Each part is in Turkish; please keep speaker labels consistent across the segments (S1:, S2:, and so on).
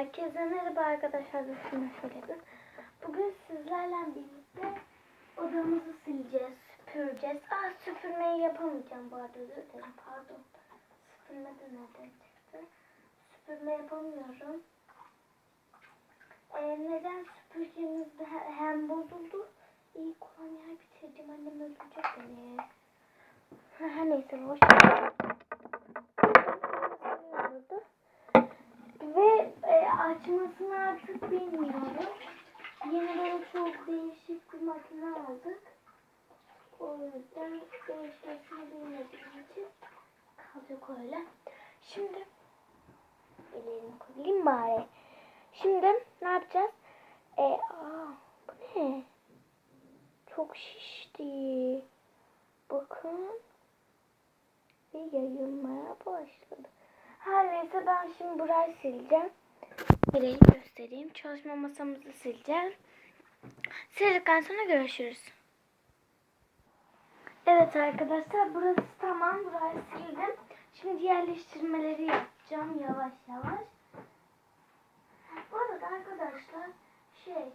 S1: Herkese merhaba arkadaşlar. Üstüne söyledim. Bugün sizlerle birlikte odamızı sileceğiz, süpüreceğiz. Aa süpürmeyi yapamayacağım bu arada özür. Pardon. Süpürme de nereden çıktı? Süpürme yapamıyorum. Ee, neden süpürgemiz hem bozuldu? İyi kolonyayı bitirdim. Annem öldürecek beni. Her neyse boş ver. Açmasını artık bilmiyorum. Yeni böyle çok değişik bir makine aldık. O yüzden değişmesini bilmediğim için kalacak öyle. Şimdi ellerimi koyayım bari. Şimdi ne yapacağız? E, aa, bu ne? Çok şişti. Bakın. Ve yayılmaya başladı. Her neyse ben şimdi burayı sileceğim. Burayı göstereyim. Çalışma masamızı sileceğim. Sildikten sonra görüşürüz. Evet arkadaşlar burası tamam. Burayı sildim. Şimdi yerleştirmeleri yapacağım yavaş yavaş. Bu arada arkadaşlar şey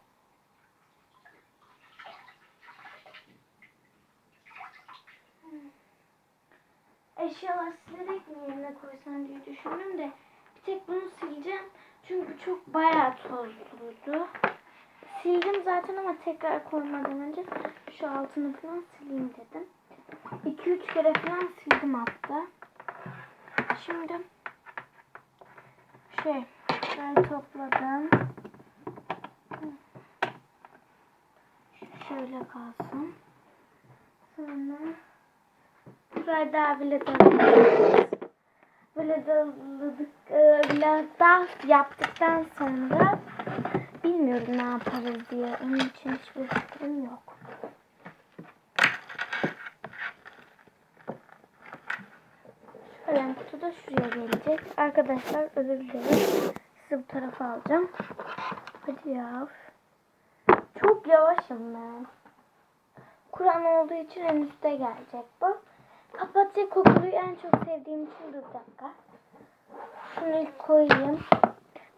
S1: eşyalar silerek mi yerine koysam diye düşündüm de bir tek bunu sileceğim. Çünkü çok bayağı tozluydu. Sildim zaten ama tekrar koymadan önce şu altını falan sileyim dedim. 2-3 kere falan sildim hatta. Şimdi şey ben topladım. Şöyle kalsın. Sonra Burayı daha bile dağıtacağız. Böyle dağıladık, e, biraz yaptıktan sonra bilmiyorum ne yaparız diye. Onun için hiçbir fikrim yok. Kalem kutu da şuraya gelecek. Arkadaşlar özür dilerim. Sizi bu tarafa alacağım. Hadi ya. Çok yavaşım ben. Kur'an olduğu için en üstte gelecek bu. Papatya kokuluyu en çok sevdiğim için bir dakika. Şunu koyayım.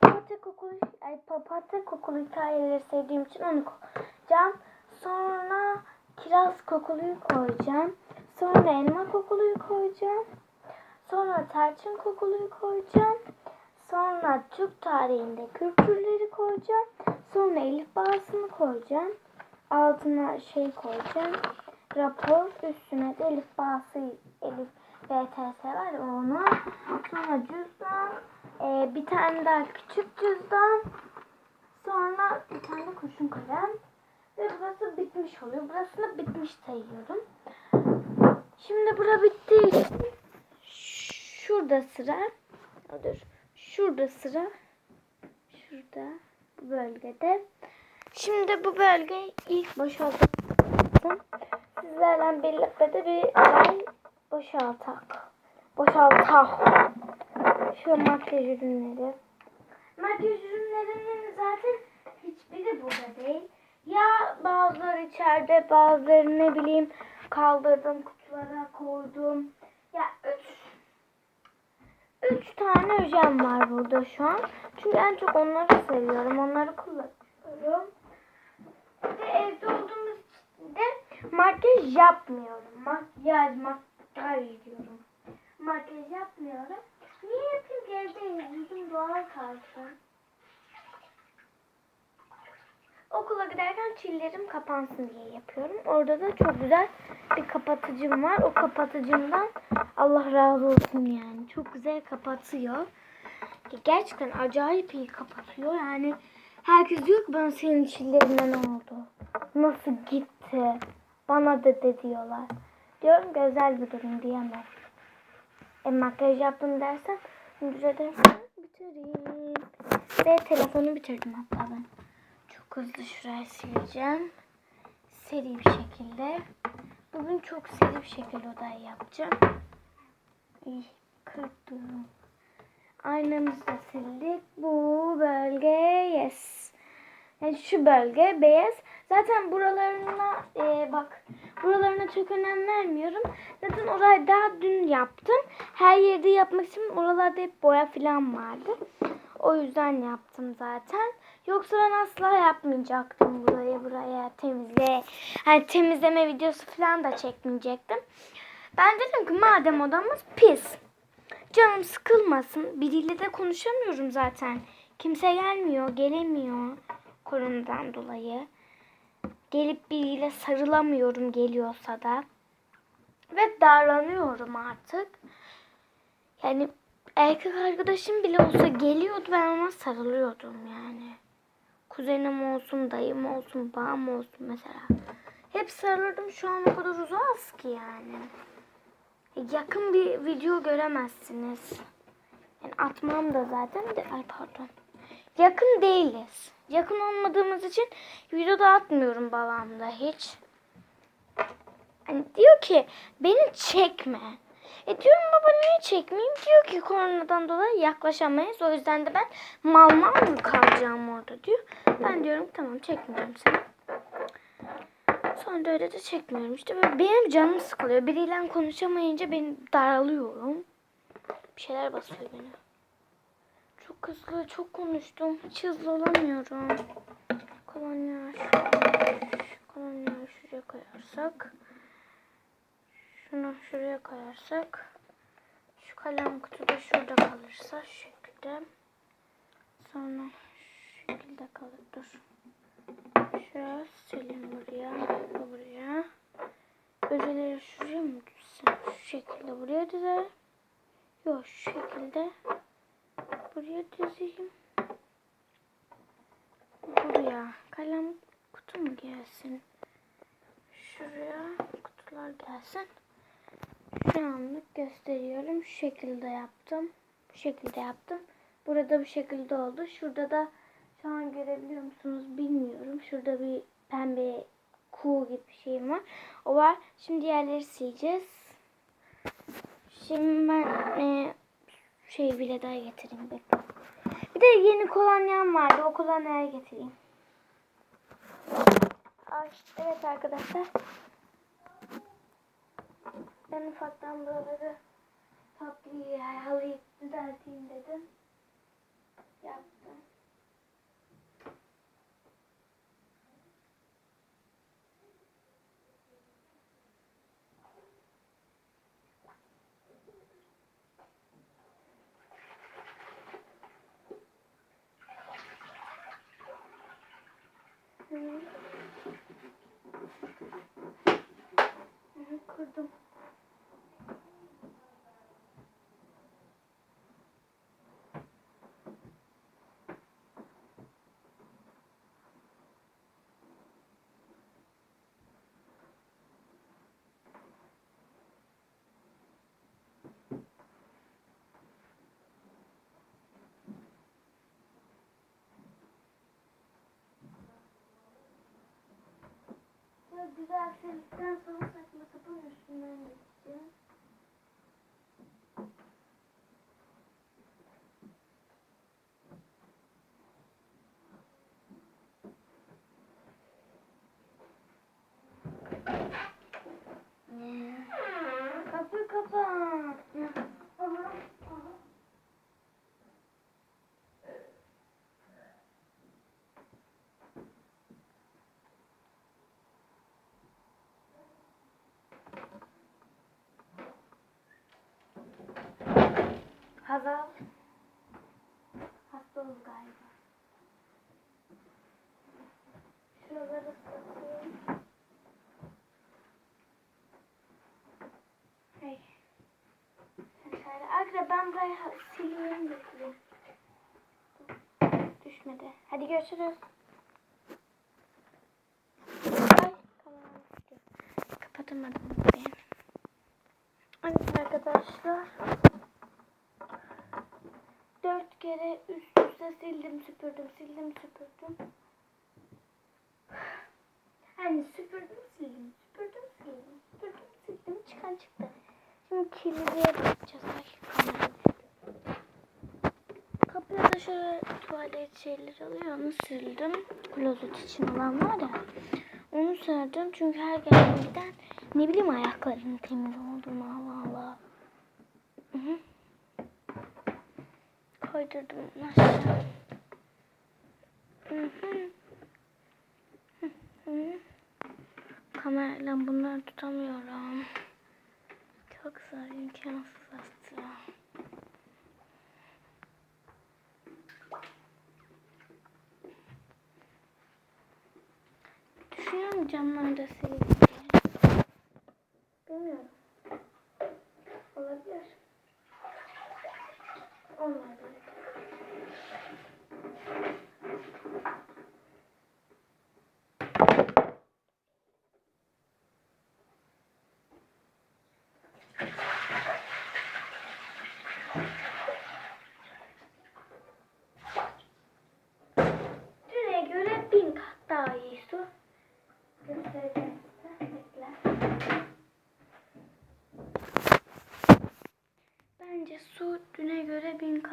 S1: Papatya kokulu, ay papatya kokulu hikayeleri sevdiğim için onu koyacağım. Sonra kiraz kokuluyu koyacağım. Sonra elma kokuluyu koyacağım. Sonra tarçın kokuluyu koyacağım. Sonra Türk tarihinde kültürleri koyacağım. Sonra Elif bağısını koyacağım. Altına şey koyacağım. Rapor üstüne de Elif bağısı Elif BTS var onu. Sonra cüzdan. e, bir tane daha küçük cüzdan. Sonra bir tane kurşun kalem. Ve burası bitmiş oluyor. Burasını bitmiş sayıyorum. Şimdi bura bittiği için şurada sıra. Dur. Şurada sıra. Şurada. Bu bölgede. Şimdi bu bölgeyi ilk boşalttım. Sizlerle birlikte de bir boşaltak. Boşaltak. Şu makyaj ürünleri. Makyaj ürünlerinin zaten hiçbiri burada değil. Ya bazıları içeride bazıları ne bileyim kaldırdım kutulara koydum. Ya üç Üç tane öjem var burada şu an. Çünkü en çok onları seviyorum. Onları kullanıyorum. Ve evde olduğumuz de makyaj yapmıyorum. Makyaj, makyaj diyorum. Makyaj yapmıyorum. Niye yapayım evde yüzüm doğal kalsın. Okula giderken çillerim kapansın diye yapıyorum. Orada da çok güzel bir kapatıcım var. O kapatıcımdan Allah razı olsun yani. Çok güzel kapatıyor. Gerçekten acayip iyi kapatıyor. Yani herkes diyor ki bana senin çillerine ne oldu? Nasıl gitti? Bana da de diyorlar. Diyorum ki özel bir durum diyemem. E makyaj yaptım dersen dersen bitireyim. Ve telefonu bitirdim hatta ben. Çok hızlı şurayı sileceğim. Seri bir şekilde. Bugün çok seri bir şekilde odayı yapacağım. İyi, kırdım. Aynamızı da sildik. Bu bölge yes. Yani şu bölge beyaz. Zaten buralarına e, bak buralarına çok önem vermiyorum. Zaten orayı daha dün yaptım. Her yerde yapmak için oralarda hep boya falan vardı. O yüzden yaptım zaten. Yoksa ben asla yapmayacaktım buraya buraya temizle. Hani temizleme videosu falan da çekmeyecektim. Ben dedim ki madem odamız pis. Canım sıkılmasın. Biriyle de konuşamıyorum zaten. Kimse gelmiyor, gelemiyor koronadan dolayı. Gelip biriyle sarılamıyorum geliyorsa da. Ve darlanıyorum artık. Yani erkek arkadaşım bile olsa geliyordu ben ona sarılıyordum yani. Kuzenim olsun, dayım olsun, babam olsun mesela. Hep sarılırdım şu an o kadar uzağız ki yani. Yakın bir video göremezsiniz. Yani atmam da zaten de ay pardon. Yakın değiliz. Yakın olmadığımız için video da atmıyorum babamda hiç. Hani diyor ki beni çekme. E diyorum baba niye çekmeyeyim? Diyor ki koronadan dolayı yaklaşamayız. O yüzden de ben mal mal mı kalacağım orada diyor. Ben diyorum tamam çekmiyorum seni. Sonra da öyle de çekmiyorum. İşte böyle benim canım sıkılıyor. Biriyle konuşamayınca ben daralıyorum. Bir şeyler basıyor beni. Çok hızlı, çok konuştum. Hiç hızlı olamıyorum. Kolonya, kolonya şuraya koyarsak. Şunu şuraya koyarsak. Şu kalem kutu da şurada kalırsa şu şekilde. Sonra şu şekilde kalır. Dur. Şuraya silin buraya. bu Buraya. Özeleri şuraya mı düzsem? Şu şekilde buraya düzer. Yok şu şekilde. Buraya düzeyim. Buraya. Kalem kutu mu gelsin? Şuraya kutular gelsin. Şu anlık gösteriyorum. Şu şekilde yaptım. Bu şekilde yaptım. Burada bu şekilde oldu. Şurada da şu an görebiliyor musunuz bilmiyorum. Şurada bir pembe kuğu gibi bir şeyim var. O var. Şimdi yerleri sileceğiz. Şimdi ben e, şey bile daha getireyim. Bekle. Bir de yeni kolonyam vardı. O kolonyayı getireyim. Evet arkadaşlar. Ben ufaktan buraları tatlıyı, halıyı düzelteyim dedim. Yaptım. Pronto. Güzel sildikten sonra saçma sapan üstünden geçeceğim. Hazal. Hasta oldu galiba. Şuraları ıslatayım. Hey. Arkadaşlar ben burayı ha- siliyorum götüreyim. Düşmedi. Hadi görüşürüz. Kapatamadım ben. Evet arkadaşlar. Kere üst üste sildim süpürdüm sildim süpürdüm. Hani süpürdüm sildim süpürdüm sildim süpürdüm sildim çıkan çıktı. Şimdi kameram düştü. Kapıya da şöyle tuvalet şeyleri alıyor. Onu sildim. Klozet için olan var ya. Onu serdim çünkü her gelen giden ne bileyim ayaklarının temiz olduğunu Allah Allah. Hı hı. Kamerayla bunları tutamıyorum. Çok zor, imkansız aslında. Düşünüyorum camlarda sileyim diye. Bilmiyorum. Olabilir. Olmayabilir.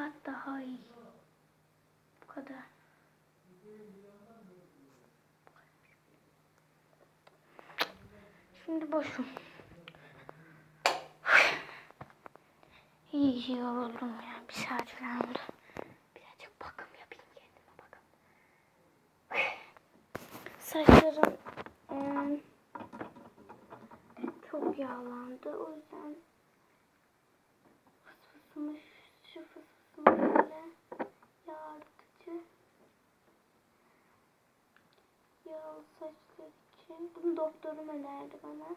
S1: Kat daha iyi. Bu kadar. Şimdi boşum. İyi yoruldum ya. Bir saat falan oldu. Birazcık bakım yapayım kendime bakım. Saçlarım em, çok yağlandı. O yüzden fısfısımı şu fısfısımı böyle yağlatıcı saçlar için. Bunu doktorum önerdi bana.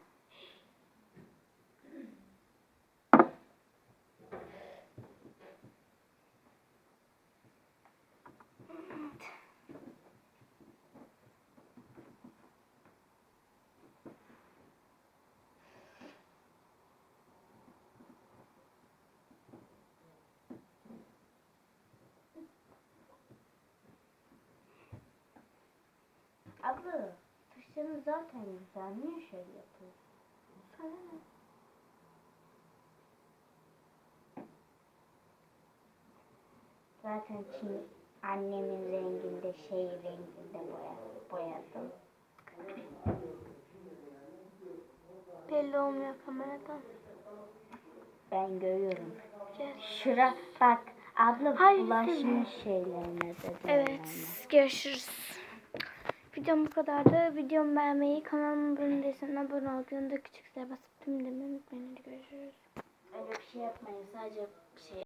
S2: Abla saçların zaten güzel. Niye şöyle yapıyorsun?
S1: Sana ne?
S2: Zaten şimdi annemin renginde şey renginde boya, boyadım.
S1: Belli olmuyor kameradan.
S2: Ben görüyorum.
S1: Gel.
S2: Şura bak abla
S1: Hayır,
S2: bulaşmış şeylerine de.
S1: Evet, görüşürüz. Videom bu kadardı. Videomu beğenmeyi, kanalıma abone değilsen abone ol. Yanında küçük zile basıp tüm demeyi unutmayın. Görüşürüz.
S2: Öyle bir şey yapmayın sadece şey